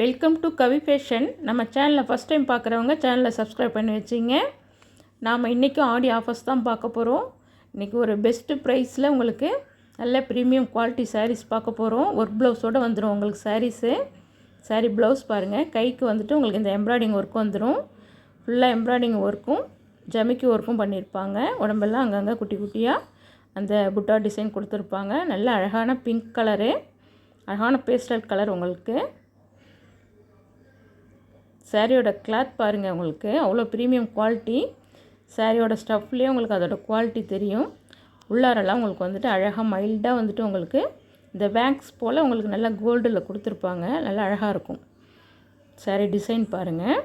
Welcome to Kavi fashion நம்ம சேனலில் first time பார்க்குறவங்க சேனலை சப்ஸ்கிரைப் பண்ணி வச்சிங்க. நாம் இன்றைக்கும் ஆடி ஆஃபர்ஸ் தான் பார்க்க போகிறோம் இன்றைக்கி ஒரு பெஸ்ட்டு ப்ரைஸில் உங்களுக்கு நல்ல ப்ரீமியம் குவாலிட்டி சாரீஸ் பார்க்க போகிறோம் ஒர்க் ப்ளவுஸோடு வந்துடும் உங்களுக்கு சாரீஸு saree ப்ளவுஸ் பாருங்கள் கைக்கு வந்துட்டு உங்களுக்கு இந்த எம்ப்ராய்டிங் ஒர்க் வந்துடும் ஃபுல்லாக எம்ப்ராய்டிங் ஒர்க்கும் ஜமிக்கி ஒர்க்கும் பண்ணியிருப்பாங்க. உடம்பெல்லாம் அங்கங்கே குட்டி குட்டியாக அந்த புட்டா டிசைன் கொடுத்துருப்பாங்க. நல்ல அழகான பிங்க் கலரு அழகான பேஸ்டல் கலர் உங்களுக்கு. சாரியோட கிளாத் பாருங்கள் உங்களுக்கு. அவ்வளோ ப்ரீமியம் குவாலிட்டி சாரியோட ஸ்டஃப்லேயே உங்களுக்கு அதோட குவாலிட்டி தெரியும். உள்ளாரெல்லாம் உங்களுக்கு வந்துட்டு அழகாக மைல்டாக வந்துட்டு உங்களுக்கு இந்த பேக்ஸ் போல் உங்களுக்கு நல்லா கோல்டில் கொடுத்துருப்பாங்க. நல்லா அழகாக இருக்கும். சாரி டிசைன் பாருங்கள்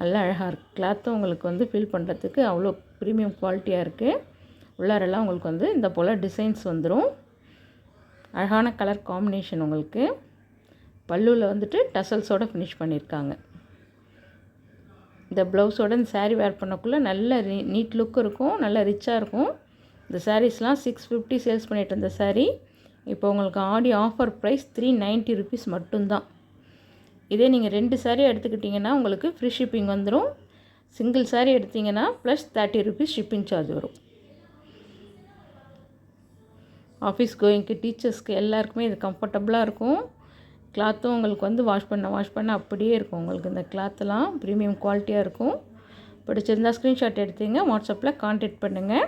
நல்லா அழகாக இருக்குது கிளாத்தும் உங்களுக்கு வந்து ஃபீல் பண்ணுறதுக்கு அவ்வளோ ப்ரீமியம் குவாலிட்டியாக இருக்குது உள்ளாரெல்லாம் உங்களுக்கு வந்து இந்த போல் டிசைன்ஸ் வந்துடும் அழகான கலர் காம்பினேஷன் உங்களுக்கு. பல்லுவில் வந்துட்டு டசல்ஸோடு ஃபினிஷ் பண்ணியிருக்காங்க இந்த ப்ளவுஸோட இந்த சாரீ வேர் பண்ணக்குள்ளே நல்ல நீட் லுக் இருக்கும் நல்ல ரிச்சாக இருக்கும். இந்த சாரீஸ்லாம் சிக்ஸ் ஃபிஃப்டி சேல்ஸ் பண்ணிகிட்டு இருந்த சாரீ இப்போ உங்களுக்கு Aadi offer price three ninety rupees மட்டும்தான். இதே நீங்கள் ரெண்டு சாரீ எடுத்துக்கிட்டிங்கன்னா உங்களுக்கு ஃப்ரீ ஷிப்பிங் வந்துடும் சிங்கிள் சாரீ எடுத்தீங்கன்னா plus thirty rupees shipping charge வரும். ஆஃபீஸ் கோயிங்க்கு டீச்சர்ஸ்க்கு எல்லாருக்குமே இது கம்ஃபர்டபுளாக இருக்கும். கிளாத்தும் உங்களுக்கு வந்து வாஷ் பண்ண வாஷ் பண்ண அப்படியே இருக்கும் உங்களுக்கு. இந்த கிளாத்தெல்லாம் ப்ரீமியம் குவாலிட்டியாக இருக்கும். பிடிச்சிருந்தால் ஸ்க்ரீன்ஷாட் எடுத்தீங்க வாட்ஸ்அப்பில் கான்டாக்ட் பண்ணுங்கள்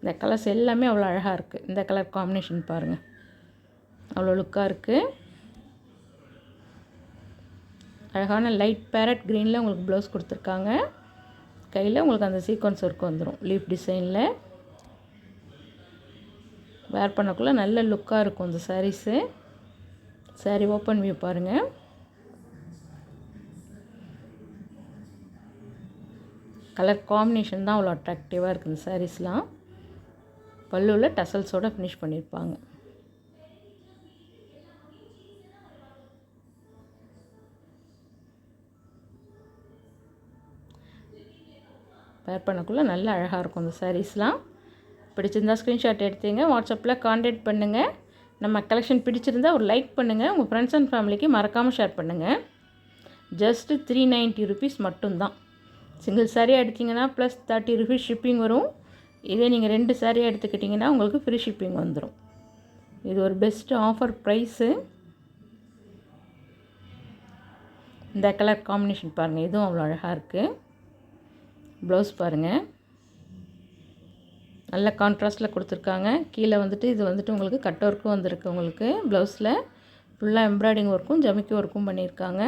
இந்த கலர்ஸ் எல்லாமே அவ்வளோ அழகாக இருக்குது இந்த கலர் காம்பினேஷன் பாருங்கள் அவ்வளோ லுக்காக இருக்குது அழகான லைட் பேரட் க்ரீனில் உங்களுக்கு ப்ளவுஸ் கொடுத்துருக்காங்க. கையில் உங்களுக்கு அந்த சீக்வன்ஸ் ஒர்க் வந்துடும் லீஃப் டிசைனில் வேர் பண்ணக்குள்ளே நல்ல லுக்காக இருக்கும் இந்த சாரீஸு சாரீ ஓப்பன் வியூ பாருங்கள் கலர் காம்பினேஷன் தான் அவ்வளோ அட்ராக்டிவாக இருக்குது இந்த சாரீஸ்லாம் பல்லுவில் டசல்ஸோடு ஃபினிஷ் பண்ணியிருப்பாங்க வேர் பண்ணக்குள்ளே நல்லா அழகாக இருக்கும் இந்த சாரீஸ்லாம் பிடிச்சிருந்தா ஸ்க்ரீன்ஷாட் எடுத்தீங்க. வாட்ஸ்அப்பில் காண்டாக்ட் பண்ணுங்கள் நம்ம கலெக்ஷன் பிடிச்சிருந்தால் ஒரு லைக் பண்ணுங்கள் உங்கள் ஃப்ரெண்ட்ஸ் அண்ட் ஃபேமிலிக்கு மறக்காமல் ஷேர் பண்ணுங்கள் ஜஸ்ட்டு த்ரீ நைன்ட்டி ருபீஸ் மட்டும்தான். சிங்கிள் சாரியாக எடுத்திங்கன்னா ப்ளஸ் தேர்ட்டி ருபீஸ் ஷிப்பிங் வரும். இதே நீங்கள் ரெண்டு சாரியாக எடுத்துக்கிட்டிங்கன்னா உங்களுக்கு ஃப்ரீ ஷிப்பிங் வந்துடும் இது ஒரு பெஸ்ட்டு ஆஃபர் ப்ரைஸு இந்த கலர் காம்பினேஷன் பாருங்கள் இதுவும் அவ்வளோ அழகாக இருக்குது ப்ளவுஸ் பாருங்கள் நல்ல கான்ட்ராஸ்ட்டில் கொடுத்துருக்காங்க. கீழே வந்துட்டு இது வந்துட்டு உங்களுக்கு கட் ஒர்க்கும் வந்திருக்கு உங்களுக்கு. ப்ளவுஸில் ஃபுல்லாக எம்ப்ராய்டிங் ஒர்க்கும் ஜமிக்கி ஒர்க்கும் பண்ணியிருக்காங்க.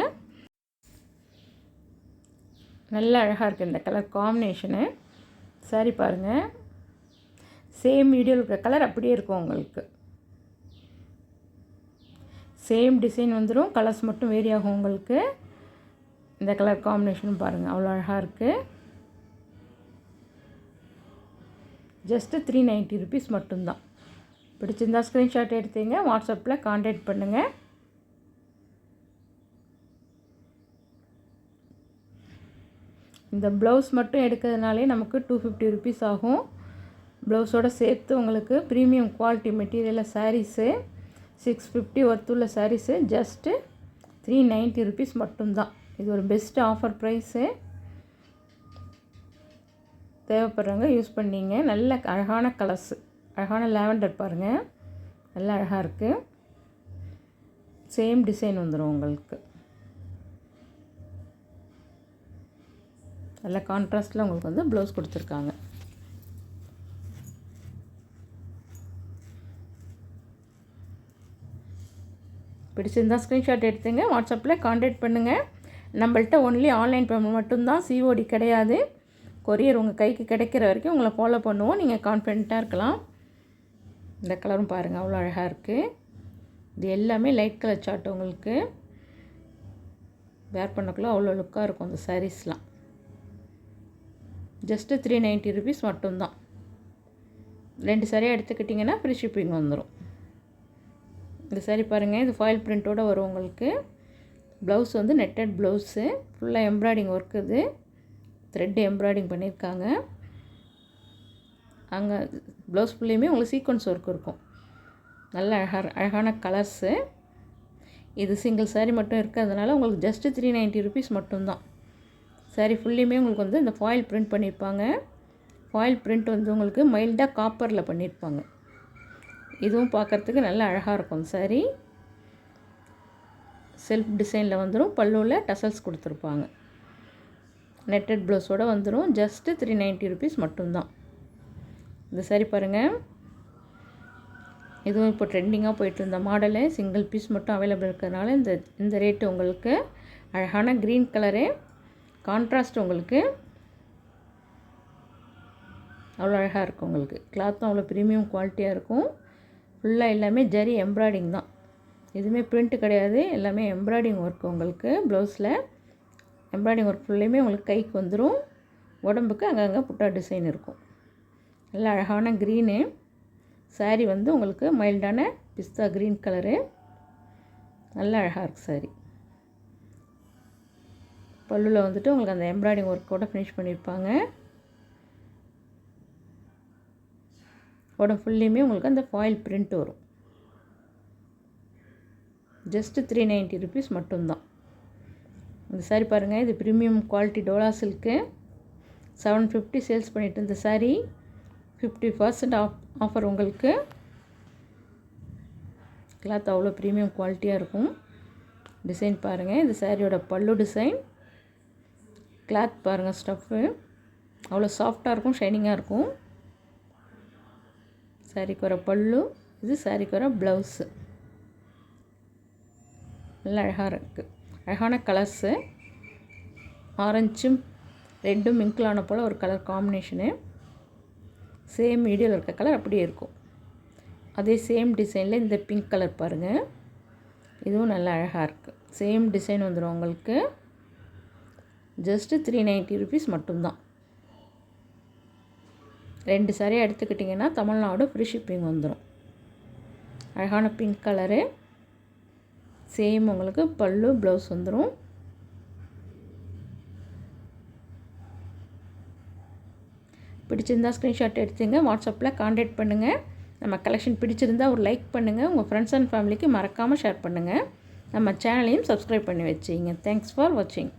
நல்ல அழகாக இருக்குது இந்த கலர் காம்பினேஷனு சாரி பாருங்கள் சேம் வீடியோவில் இருக்கிற கலர் அப்படியே இருக்கும் உங்களுக்கு. சேம் டிசைன் வந்துடும் கலர்ஸ் மட்டும் வேரி ஆகும் உங்களுக்கு. இந்த கலர் காம்பினேஷனும் பாருங்கள் அவ்வளோ அழகாக இருக்குது ஜஸ்ட்டு த்ரீ நைன்ட்டி ருபீஸ் மட்டும்தான். பிடிச்சிருந்தா ஸ்க்ரீன்ஷாட் எடுத்தீங்க வாட்ஸ்அப்பில் காண்டாக்ட் பண்ணுங்கள் இந்த ப்ளவுஸ் மட்டும் எடுக்கிறதுனாலே நமக்கு டூ ஃபிஃப்டி ருபீஸ் ஆகும். ப்ளவுஸோடு சேர்த்து உங்களுக்கு ப்ரீமியம் குவாலிட்டி மெட்டீரியலில் saris six fifty ஒர்த்துள்ள saris just three ninety rupees மட்டும்தான். இது ஒரு பெஸ்ட் ஆஃபர் ப்ரைஸு தேவைப்படுறவங்க யூஸ் பண்ணிங்க. நல்ல அழகான கலர்ஸு. அழகான லேவண்டர் பாருங்கள் நல்லா அழகாக இருக்குது சேம் டிசைன் வந்துடும் உங்களுக்கு. நல்ல கான்ட்ராஸ்டில் உங்களுக்கு வந்து ப்ளவுஸ் கொடுத்துருக்காங்க. பிடிச்சிருந்தா ஸ்க்ரீன்ஷாட் எடுத்துங்க. வாட்ஸ்அப்பில் காண்டாக்ட் பண்ணுங்கள் நம்மள்ட்ட ஒன்லி ஆன்லைன் பேமெண்ட் மட்டும்தான். சிஓடி கிடையாது. கொரியர் உங்கள் கைக்கு கிடைக்கிற வரைக்கும் உங்களை ஃபாலோ பண்ணுவோம். நீங்கள் கான்ஃபிடெண்ட்டாக இருக்கலாம். இந்த கலரும் பாருங்கள் அவ்வளோ அழகாக இருக்குது இது எல்லாமே லைட் கலர் சார்ட் உங்களுக்கு. வேர் பண்ணக்குள்ளே அவ்வளோ லுக்காக இருக்கும் அந்த சாரீஸ்லாம் ஜஸ்ட்டு த்ரீ நைன்ட்டி ருபீஸ் மட்டும்தான். ரெண்டு சாரியாக எடுத்துக்கிட்டிங்கன்னா ஃப்ரீ ஷிப்பிங் வந்துடும் இந்த சாரி பாருங்கள் இது ஃபாயில் பிரிண்ட்டோடு வரும் உங்களுக்கு. ப்ளவுஸ் வந்து நெட்டட் ப்ளவுஸு ஃபுல்லாக எம்ப்ராய்டிங் ஒர்க் இது. த்ரெட் எம்ப்ராய்டிங் பண்ணியிருக்காங்க. அங்கே ப்ளவுஸ் ஃபுல்லையுமே உங்களுக்கு சீக்வன்ஸ் ஒர்க் இருக்கும். நல்ல அழகாக அழகான கலர்ஸு இது சிங்கிள் சாரீ மட்டும் இருக்கிறதுனால உங்களுக்கு ஜஸ்ட்டு த்ரீ நைன்ட்டி ருபீஸ் மட்டும்தான். சாரீ ஃபுல்லையுமே உங்களுக்கு வந்து இந்த ஃபாயில் பிரிண்ட் பண்ணியிருப்பாங்க. ஃபாயில் பிரிண்ட் வந்து உங்களுக்கு மைல்டாக காப்பரில் பண்ணியிருப்பாங்க. இதுவும் பார்க்குறதுக்கு நல்லா அழகாக இருக்கும் சாரீ செல்ஃப் டிசைனில் வந்துடும் பல்லுவில் டசல்ஸ் கொடுத்துருப்பாங்க. நெட்டட் ப்ளவுஸோடு வந்துடும் ஜஸ்ட்டு த்ரீ நைன்ட்டி ருபீஸ் மட்டும்தான். இந்த சரி பாருங்கள் இதுவும் இப்போ ட்ரெண்டிங்காக போயிட்டு இருந்த மாடலு சிங்கிள் பீஸ் மட்டும் அவைலபிள் இருக்கிறதுனால இந்த இந்த ரேட்டு உங்களுக்கு அழகான க்ரீன் கலரு கான்ட்ராஸ்ட் உங்களுக்கு அவ்வளோ அழகாக இருக்கும் உங்களுக்கு. கிளாத்தும் அவ்வளோ ப்ரீமியம் குவாலிட்டியாக இருக்கும். ஃபுல்லாக எல்லாமே ஜரி எம்ப்ராய்டிங் தான். எதுவுமே பிரிண்ட்டு கிடையாது. எல்லாமே எம்ப்ராய்டிங் ஒர்க் உங்களுக்கு ப்ளவுஸில் எம்ப்ராய்டிங் ஒர்க் ஃபுல்லையுமே உங்களுக்கு கைக்கு வந்துடும் உடம்புக்கு அங்கங்கே புட்டா டிசைன் இருக்கும். நல்ல அழகான க்ரீனு saree வந்து உங்களுக்கு மைல்டான பிஸ்தா க்ரீன் கலரு நல்ல அழகாக இருக்குது saree. பல்லுவில் வந்துட்டு உங்களுக்கு அந்த எம்ப்ராய்டிங் ஒர்க்கோட ஃபினிஷ் பண்ணியிருப்பாங்க உடம்பு ஃபுல்லையுமே உங்களுக்கு அந்த ஃபாயில் பிரிண்ட் வரும். ஜஸ்ட்டு த்ரீ நைன்ட்டி ருபீஸ் மட்டும்தான். இந்த saree பாருங்கள் இது premium quality dola silk seven fifty sales பண்ணிட்டு இந்த saree. Fifty percent off offer உங்களுக்கு. கிளாத் அவ்வளோ ப்ரீமியம் குவாலிட்டியாக இருக்கும். டிசைன் பாருங்கள் இந்த சாரியோட பல்லு டிசைன் கிளாத் பாருங்கள் ஸ்டஃப்பு அவ்வளோ சாஃப்டாக இருக்கும் ஷைனிங்காக இருக்கும். சாரிக்கு வர பல்லு இது சாரிக்கு வர ப்ளவுஸு நல்லா அழகாக இருக்குது அழகான கலர்ஸு ஆரஞ்சும் ரெட்டும் மிங்கிளான போல் ஒரு கலர் காம்பினேஷனு சேம் வீடியோவில் இருக்க கலர் அப்படியே இருக்கும். அதே சேம் டிசைனில் இந்த பிங்க் கலர் பாருங்கள் இதுவும் நல்லா அழகாக இருக்குது சேம் டிசைன் வந்துடும் உங்களுக்கு. ஜஸ்ட்டு த்ரீ நைன்ட்டி ருபீஸ் மட்டும்தான். ரெண்டு சாரியாக எடுத்துக்கிட்டிங்கன்னா தமிழ்நாடு ஃப்ரீ ஷிப்பிங் வந்துடும் அழகான பிங்க் கலரு சேம் உங்களுக்கு பல்லு ப்ளவுஸ் வந்துடும் பிடிச்சிருந்தா ஸ்க்ரீன்ஷாட் எடுத்துங்க வாட்ஸ்அப்பில் காண்டாக்ட் பண்ணுங்கள் நம்ம கலெக்ஷன் பிடிச்சிருந்தா ஒரு லைக் பண்ணுங்கள் உங்கள் ஃப்ரெண்ட்ஸ் அண்ட் ஃபேமிலிக்கு மறக்காமல் ஷேர் பண்ணுங்கள் நம்ம சேனலையும் சப்ஸ்கிரைப் பண்ணி வச்சிங்க. தேங்க்ஸ் ஃபார் வாட்சிங்